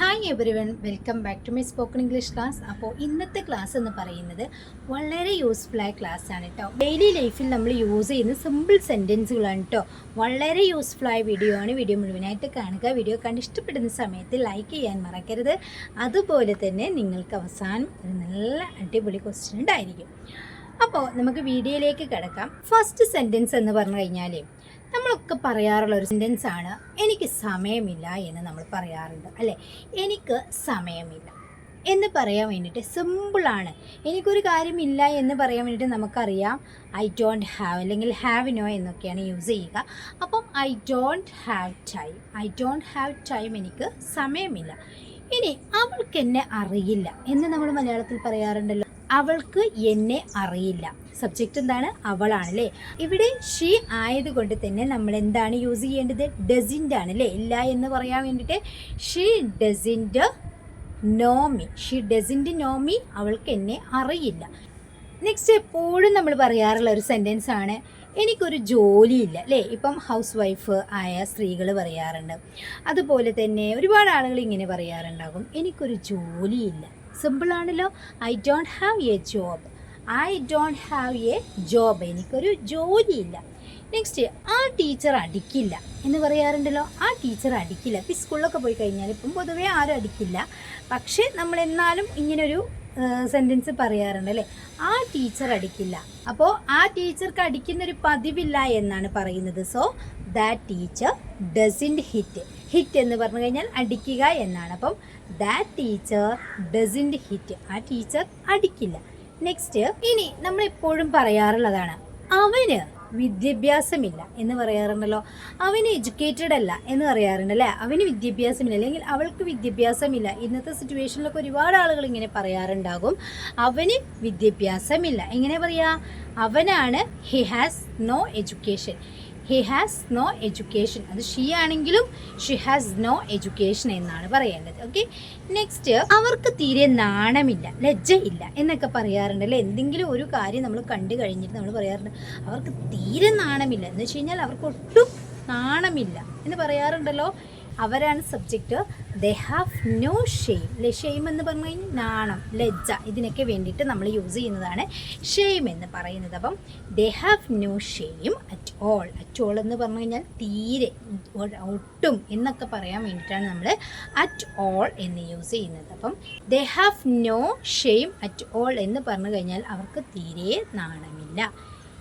Hi everyone welcome back to my spoken English class അപ്പോൾ ഇന്നത്തെ class എന്ന് പറയുന്നത് വളരെ ക്ലാസ് ആണ് കേട്ടോ ഡെയിലി ലൈഫിൽ നമ്മൾ യൂസ് ചെയ്യുന്ന സിമ്പിൾ സെന്റൻസുകളാണ് കേട്ടോ വളരെ യൂസ്ഫുൾ ആയ വീഡിയോ ആണ്. വീഡിയോ മുഴുവനായിട്ട് കാണുക. വീഡിയോ കണ്ട് ഇഷ്ടപ്പെടുന്ന സമയത്ത് ലൈക്ക് ചെയ്യാൻ മറക്കരുത്. അതുപോലെ തന്നെ നിങ്ങൾക്ക് അവസാനം ഒരു നല്ല അടിപൊളി ക്വസ്റ്റ്യൻ ഉണ്ടായിരിക്കും. അപ്പോൾ നമുക്ക് വീഡിയോയിലേക്ക് കിടക്കാം. ഫസ്റ്റ് സെന്റൻസ് എന്ന് പറഞ്ഞു കഴിഞ്ഞാൽ നമ്മളൊക്കെ പറയാറുള്ള ഒരു സെന്റൻസ് ആണ് എനിക്ക് സമയമില്ല എന്ന് നമ്മൾ പറയാറുണ്ട് അല്ലേ? എനിക്ക് സമയമില്ല എന്ന് പറയാൻ വേണ്ടിയിട്ട് സിമ്പിളാണ് എനിക്കൊരു കാര്യമില്ല എന്ന് പറയാൻ വേണ്ടിയിട്ട് നമുക്കറിയാം ഐ ഡോണ്ട് ഹാവ് അല്ലെങ്കിൽ ഹാവ് നോ എന്നൊക്കെയാണ് യൂസ് ചെയ്യുക. അപ്പം I don't have time I don't have time എനിക്ക് സമയമില്ല. ഇനി അവൾക്ക് എന്നെ അറിയില്ല എന്ന് നമ്മൾ മലയാളത്തിൽ പറയാറുണ്ടല്ലോ. അവൾക്ക് എന്നെ അറിയില്ല. സബ്ജക്റ്റ് എന്താണ്? അവളാണ് അല്ലേ ഇവിടെ ഷീ ആയതുകൊണ്ട് തന്നെ നമ്മൾ എന്താണ് യൂസ് ചെയ്യേണ്ടത്? ഡസിന്റ് ആണ് അല്ലേ? ഇല്ല എന്ന് പറയാൻ വേണ്ടിയിട്ട് she doesn't know me she doesn't know me അവൾക്ക് എന്നെ അറിയില്ല. നെക്സ്റ്റ് എപ്പോഴും നമ്മൾ പറയാറുള്ള ഒരു സെന്റൻസ് ആണ് എനിക്കൊരു ജോലിയില്ല. അല്ലേ? ഇപ്പം ഹൗസ് വൈഫ് ആയ സ്ത്രീകൾ പറയാറുണ്ട്. അതുപോലെ തന്നെ ഒരുപാട് ആളുകൾ ഇങ്ങനെ പറയാറുണ്ടാകും എനിക്കൊരു ജോലിയില്ല. സിമ്പിളാണല്ലോ I don't have a job I don't have a job എനിക്കൊരു ജോലിയില്ല. നെക്സ്റ്റ് ആ ടീച്ചർ അടിക്കില്ല. എന്ന് പറയാറുണ്ടല്ലോ? ആ ടീച്ചർ അടിക്കില്ല. ഇപ്പം സ്കൂളിലൊക്കെ പോയി കഴിഞ്ഞാൽ ഇപ്പം പൊതുവേ ആരും അടിക്കില്ല. പക്ഷേ നമ്മൾ എന്നാലും ഇങ്ങനൊരു സെന്റൻസ് പറയാറുണ്ട് അല്ലേ? ആ ടീച്ചർ അടിക്കില്ല. അപ്പോൾ ആ ടീച്ചർക്ക് അടിക്കുന്ന ഒരു പതിവില്ല എന്നാണ് പറയുന്നത്. So that teacher doesn't hit hit എന്ന് പറഞ്ഞു കഴിഞ്ഞാൽ അടിക്കുക എന്നാണ്. അപ്പം ദാറ്റ് ടീച്ചർ ഡസിന്റ് ഹിറ്റ് ആ ടീച്ചർ അടിക്കില്ല. നെക്സ്റ്റ് ഇനി നമ്മൾ എപ്പോഴും പറയാറുള്ളതാണ് അവന് വിദ്യാഭ്യാസമില്ല എന്ന് പറയാറുണ്ടല്ലോ. അവന് എഡ്യൂക്കേറ്റഡ് അല്ല എന്ന് പറയാറുണ്ട് അല്ലേ അവന് വിദ്യാഭ്യാസമില്ല. അല്ലെങ്കിൽ അവൾക്ക് വിദ്യാഭ്യാസമില്ല. ഇന്നത്തെ സിറ്റുവേഷനിലൊക്കെ ഒരുപാട് ആളുകൾ ഇങ്ങനെ പറയാറുണ്ടാകും. അവന് വിദ്യാഭ്യാസമില്ല. എങ്ങനെ പറയാ? അവനാണ് he has no education he has no education അത് ഷീ ആണെങ്കിലും ഷി ഹാസ് നോ എഡ്യൂക്കേഷൻ എന്നാണ് പറയേണ്ടത്. ഓക്കെ നെക്സ്റ്റ് അവർക്ക് തീരെ നാണമില്ല ലജ്ജയില്ല എന്നൊക്കെ പറയാറുണ്ട് അല്ലേ? എന്തെങ്കിലും ഒരു കാര്യം നമ്മൾ കണ്ടു കഴിഞ്ഞിട്ട് നമ്മൾ പറയാറുണ്ട് അവർക്ക് തീരെ നാണമില്ല. എന്ന് വെച്ച് കഴിഞ്ഞാൽ അവർക്ക് ഒട്ടും നാണമില്ല എന്ന് പറയാറുണ്ടല്ലോ. അവരാണ് subject they have no shame അല്ലെ ഷെയിം എന്ന് പറഞ്ഞു കഴിഞ്ഞാൽ നാണം ലജ്ജ ഇതിനൊക്കെ വേണ്ടിയിട്ട് നമ്മൾ യൂസ് ചെയ്യുന്നതാണ് ഷെയിം എന്ന് പറയുന്നത്. അപ്പം they have no shame at all at all എന്ന് പറഞ്ഞു കഴിഞ്ഞാൽ തീരെ ഒട്ടും എന്നൊക്കെ പറയാൻ വേണ്ടിയിട്ടാണ് നമ്മൾ അറ്റ് ഓൾ എന്ന് യൂസ് ചെയ്യുന്നത്. അപ്പം they have no shame at all എന്ന് പറഞ്ഞു കഴിഞ്ഞാൽ അവർക്ക് തീരെ നാണമില്ല.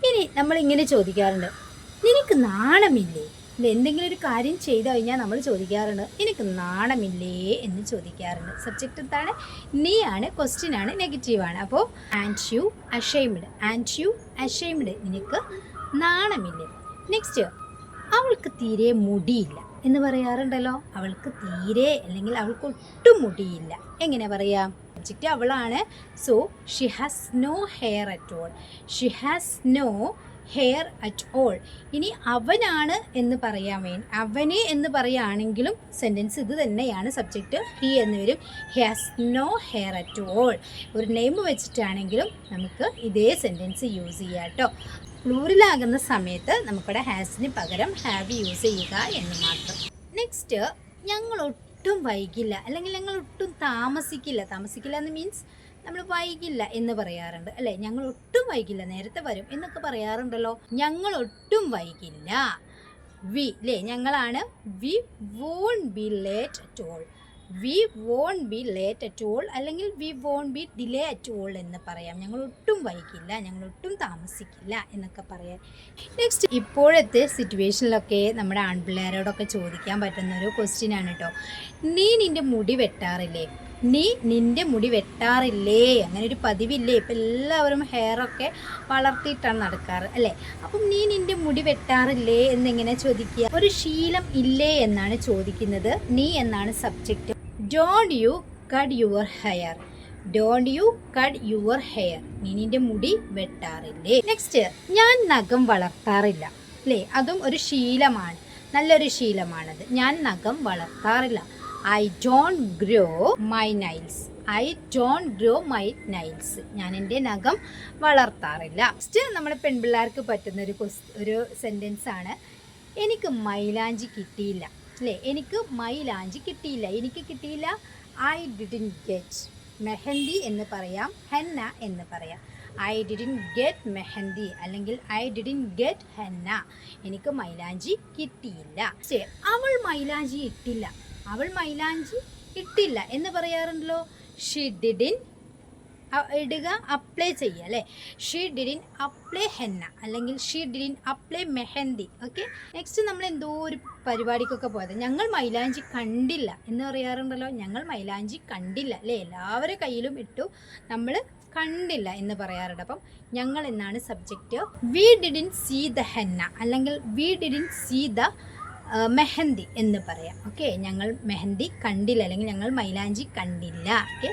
ഇനി നമ്മൾ ഇങ്ങനെ ചോദിക്കാറുണ്ട് നിനക്ക് നാണമില്ലേ? എന്തെങ്കിലും ഒരു കാര്യം ചെയ്തു കഴിഞ്ഞാൽ നമ്മൾ ചോദിക്കാറുണ്ട് എനിക്ക് നാണമില്ലേ? എന്ന് ചോദിക്കാറുണ്ട്. സബ്ജക്റ്റ് എന്താണ്? നീ ആണ് ക്വസ്റ്റ്യൻ ആണ് നെഗറ്റീവ് ആണ്. അപ്പോൾ and you ashamed and you ashamed നിനക്ക് നാണമില്ലേ? നെക്സ്റ്റ് അവൾക്ക് തീരെ മുടിയില്ല എന്ന് പറയാറുണ്ടല്ലോ. അവൾക്ക് തീരെ അല്ലെങ്കിൽ അവൾക്ക് ഒട്ടും മുടിയില്ല. എങ്ങനെ പറയാം? സബ്ജക്റ്റ് അവളാണ്. So she has no hair at all she has no hair at all ഇനി അവനാണ് എന്ന് പറയാൻ വേണ്ടി അവന് എന്ന് പറയുകയാണെങ്കിലും സെന്റൻസ് ഇത് തന്നെയാണ് സബ്ജക്റ്റ് ഹി എന്ന് വരും. Has no hair at all ഒരു നെയിം വെച്ചിട്ടാണെങ്കിലും നമുക്ക് ഇതേ സെന്റൻസ് യൂസ് ചെയ്യാം കേട്ടോ. പ്ലൂറിലാകുന്ന സമയത്ത് നമുക്കിവിടെ ഹാസിന് പകരം ഹാവ് യൂസ് ചെയ്യുക എന്ന് മാത്രം. നെക്സ്റ്റ് ഞങ്ങൾ ഒട്ടും വൈകില്ല. അല്ലെങ്കിൽ ഞങ്ങൾ ഒട്ടും താമസിക്കില്ല. താമസിക്കില്ല എന്ന് മീൻസ് നമ്മൾ വൈകില്ല എന്ന് പറയാറുണ്ട്. അല്ലേ? ഞങ്ങൾ ഒട്ടും വൈകില്ല. നേരത്തെ വരും എന്നൊക്കെ പറയാറുണ്ടല്ലോ. ഞങ്ങൾ ഒട്ടും വൈകില്ല. വി അല്ലേ ഞങ്ങളാണ് we won't be late at all. We won't be late at all അല്ലെങ്കിൽ we won't be delay at all എന്ന് പറയാം. ഞങ്ങൾ ഒട്ടും വൈകില്ല. ഞങ്ങൾ ഒട്ടും താമസിക്കില്ല എന്നൊക്കെ പറയാം. നെക്സ്റ്റ് ഇപ്പോഴത്തെ സിറ്റുവേഷനിലൊക്കെ നമ്മുടെ ആൺപിള്ളേരോടൊക്കെ ചോദിക്കാൻ പറ്റുന്ന ഒരു ക്വസ്റ്റ്യൻ ആണ് കേട്ടോ നീ നിന്റെ മുടി വെട്ടാറില്ലേ? നീ നിന്റെ മുടി വെട്ടാറില്ലേ? അങ്ങനെ ഒരു പതിവില്ലേ? ഇപ്പം എല്ലാവരും ഹെയറൊക്കെ വളർത്തിയിട്ടാണ് നടക്കാറ് അല്ലേ? അപ്പം നീ നിന്റെ മുടി വെട്ടാറില്ലേ എന്നിങ്ങനെ ചോദിക്കുക. ഒരു ശീലം ഇല്ലേ എന്നാണ് ചോദിക്കുന്നത്. നീ എന്നാണ് subject don't you cut your hair don't you cut your hair നീ നിന്റെ മുടി വെട്ടാറില്ലേ? നെക്സ്റ്റ് ഞാൻ നഖം വളർത്താറില്ല അല്ലേ? അതും ഒരു ശീലമാണ് നല്ലൊരു ശീലമാണത്. ഞാൻ നഖം വളർത്താറില്ല. I don't grow my nails. I don't grow my nails. ഞാൻ എന്റെ നഖം വളർത്താറില്ല. നെക്സ്റ്റ് നമ്മുടെ പെൺപിള്ളേർക്ക് പറ്റുന്ന ഒരു ഒരു സെന്റൻസ് ആണ്. എനിക്ക് മൈലാഞ്ചി കിട്ടിയില്ല. അല്ലേ? എനിക്ക് മൈലാഞ്ചി കിട്ടിയില്ല. എനിക്ക് കിട്ടിയില്ല. ഐ ഡിഡിൻ ഗെറ്റ് മെഹന്തി എന്ന് പറയാം. ഹെന്ന എന്ന് പറയാം. I didn't get mehndi. അല്ലെങ്കിൽ ഐ ഡിഡിൻ ഗെറ്റ് ഹെന്ന. എനിക്ക് മൈലാഞ്ചി കിട്ടിയില്ല. അവൾ മൈലാഞ്ചി ഇട്ടില്ല. അവൾ മൈലാഞ്ചി ഇട്ടില്ല. എന്ന് പറയാറുണ്ടല്ലോ? ഷീ ഡിഡിൻ ഇടുക അപ്ലൈ ചെയ്യുക അല്ലേ? ഷീ ഡിഡിൻ അപ്ലൈ ഹെന്ന അല്ലെങ്കിൽ she didn't apply mehndi. Okay next നമ്മൾ എന്തോ ഒരു പരിപാടിക്കൊക്കെ പോയത്. ഞങ്ങൾ മൈലാഞ്ചി കണ്ടില്ല. എന്ന് പറയാറുണ്ടല്ലോ? ഞങ്ങൾ മൈലാഞ്ചി കണ്ടില്ല അല്ലേ? എല്ലാവരുടെ കയ്യിലും ഇട്ടു നമ്മൾ കണ്ടില്ല എന്ന് പറയാറുണ്ട്. അപ്പം ഞങ്ങൾ എന്നാണ് subject we didn't see the henna അല്ലെങ്കിൽ we didn't see the mehndi എന്ന് പറയാം. ഓക്കെ ഞങ്ങൾ മെഹന്തി കണ്ടില്ല. അല്ലെങ്കിൽ ഞങ്ങൾ മൈലാഞ്ചി കണ്ടില്ല. ഓക്കെ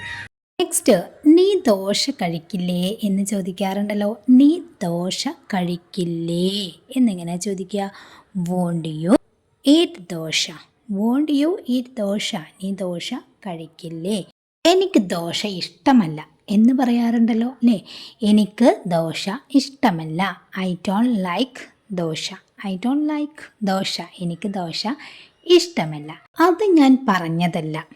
നെക്സ്റ്റ് നീ ദോശ കഴിക്കില്ലേ എന്ന് ചോദിക്കാറുണ്ടല്ലോ. നീ ദോശ കഴിക്കില്ലേ എന്നിങ്ങനെ ചോദിക്കുക. Won't you eat dosa? Won't you eat dosa? നീ ദോശ കഴിക്കില്ലേ? എനിക്ക് ദോശ ഇഷ്ടമല്ല എന്ന് പറയാറുണ്ടല്ലോ അല്ലേ? എനിക്ക് ദോശ ഇഷ്ടമല്ല. I don't like dosa. I don't like dosa. എനിക്ക് ദോശ ഇഷ്ടമല്ല. അത് ഞാൻ പറഞ്ഞതല്ല.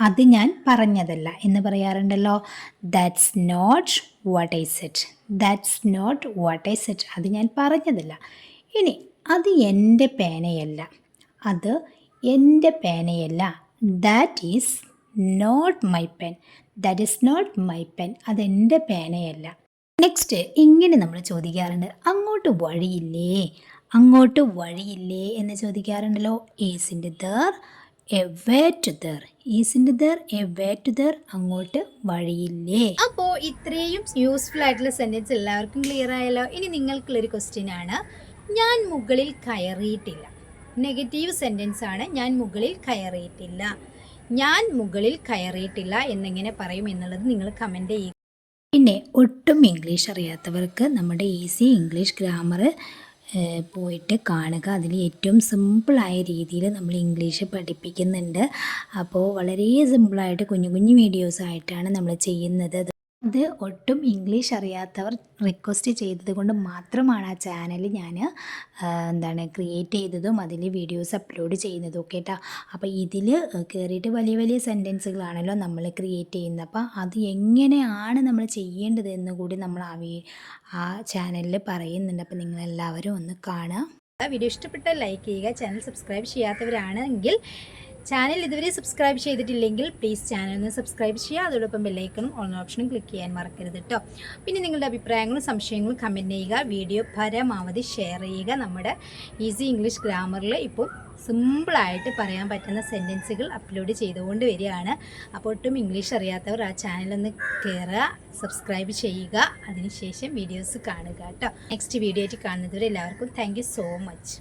അത് ഞാൻ പറഞ്ഞതല്ല. എന്ന് പറയാറുണ്ടല്ലോ. That's not what I said that's not what I said അത് ഞാൻ പറഞ്ഞതല്ല. ഇനി അത് എന്റെ പേനയല്ല. അത് എന്റെ പേനയല്ല. That is not my pen that is not my pen അതെന്റെ പേനയല്ല. നെക്സ്റ്റ് ഇങ്ങനെ നമ്മൾ ചോദിക്കാറുണ്ട്. അങ്ങോട്ട് വഴിയില്ലേ? അങ്ങോട്ട് വഴിയില്ലേ എന്ന് ചോദിക്കാറുണ്ടല്ലോ. Isn't there to there isn't there to there അങ്ങോട്ട് വഴിയില്ലേ. അപ്പോ ഇത്രയും യൂസ്ഫുൾ ആയിട്ടുള്ള സെന്റൻസ് എല്ലാവർക്കും ക്ലിയർ ആയല്ലോ. ഇനി നിങ്ങൾക്കുള്ളൊരു ക്വസ്റ്റ്യൻ ആണ്. ഞാൻ മുകളിൽ കയറിയിട്ടില്ല. നെഗറ്റീവ് സെന്റൻസ് ആണ്. ഞാൻ മുകളിൽ കയറിയിട്ടില്ല. ഞാൻ മുകളിൽ കയറിയിട്ടില്ല എന്നെങ്ങനെ പറയും എന്നുള്ളത് നിങ്ങൾ കമന്റ് ചെയ്യുക. പിന്നെ ഒട്ടും ഇംഗ്ലീഷ് അറിയാത്തവർക്ക് നമ്മുടെ ഈസി ഇംഗ്ലീഷ് ഗ്രാമർ പോയിട്ട് കാണുക. അതിൽ ഏറ്റവും സിമ്പിളായ രീതിയിൽ നമ്മൾ ഇംഗ്ലീഷ് പഠിപ്പിക്കുന്നുണ്ട്. അപ്പോൾ വളരെ സിമ്പിളായിട്ട് കുഞ്ഞു കുഞ്ഞു വീഡിയോസ് ആയിട്ടാണ് നമ്മൾ ചെയ്യുന്നത്. അത് ഒട്ടും ഇംഗ്ലീഷ് അറിയാത്തവർ റിക്വസ്റ്റ് ചെയ്തത് കൊണ്ട് മാത്രമാണ് ആ ചാനൽ ഞാൻ എന്താണ് ക്രിയേറ്റ് ചെയ്തതും അതിൽ വീഡിയോസ് അപ്ലോഡ് ചെയ്യുന്നതും ഒക്കെ കേട്ടോ അപ്പോൾ ഇതിൽ കയറിയിട്ട് വലിയ വലിയ സെന്റൻസുകളാണല്ലോ നമ്മൾ ക്രിയേറ്റ് ചെയ്യുന്നത്. അപ്പോൾ അത് എങ്ങനെയാണ് നമ്മൾ ചെയ്യേണ്ടത് എന്ന് കൂടി നമ്മൾ ആ ആ ചാനലിൽ പറയുന്നുണ്ട്. അപ്പോൾ നിങ്ങളെല്ലാവരും ഒന്ന് കാണുക. വീഡിയോ ഇഷ്ടപ്പെട്ടാൽ ലൈക്ക് ചെയ്യുക ചാനൽ സബ്സ്ക്രൈബ് ചെയ്യാത്തവരാണെങ്കിൽ ചാനൽ ഇതുവരെ സബ്സ്ക്രൈബ് ചെയ്തിട്ടില്ലെങ്കിൽ പ്ലീസ് ചാനൽ ഒന്ന് സബ്സ്ക്രൈബ് ചെയ്യുക. അതോടൊപ്പം ബെല്ലൈക്കണും ഓൺ ഓപ്ഷനും ക്ലിക്ക് ചെയ്യാൻ മറക്കരുത് കേട്ടോ പിന്നെ നിങ്ങളുടെ അഭിപ്രായങ്ങളും സംശയങ്ങളും കമന്റ് ചെയ്യുക. വീഡിയോ പരമാവധി ഷെയർ ചെയ്യുക. നമ്മുടെ ഈസി ഇംഗ്ലീഷ് ഗ്രാമറിൽ ഇപ്പോൾ സിമ്പിളായിട്ട് പറയാൻ പറ്റുന്ന സെന്റൻസുകൾ അപ്ലോഡ് ചെയ്തുകൊണ്ട് വരികയാണ്. അപ്പോൾ ഒട്ടും ഇംഗ്ലീഷ് അറിയാത്തവർ ആ ചാനലൊന്ന് കയറുക സബ്സ്ക്രൈബ് ചെയ്യുക. അതിനുശേഷം വീഡിയോസ് കാണുക കേട്ടോ നെക്സ്റ്റ് വീഡിയോ ആയിട്ട് കാണുന്നതുവരെ എല്ലാവർക്കും താങ്ക് സോ മച്ച്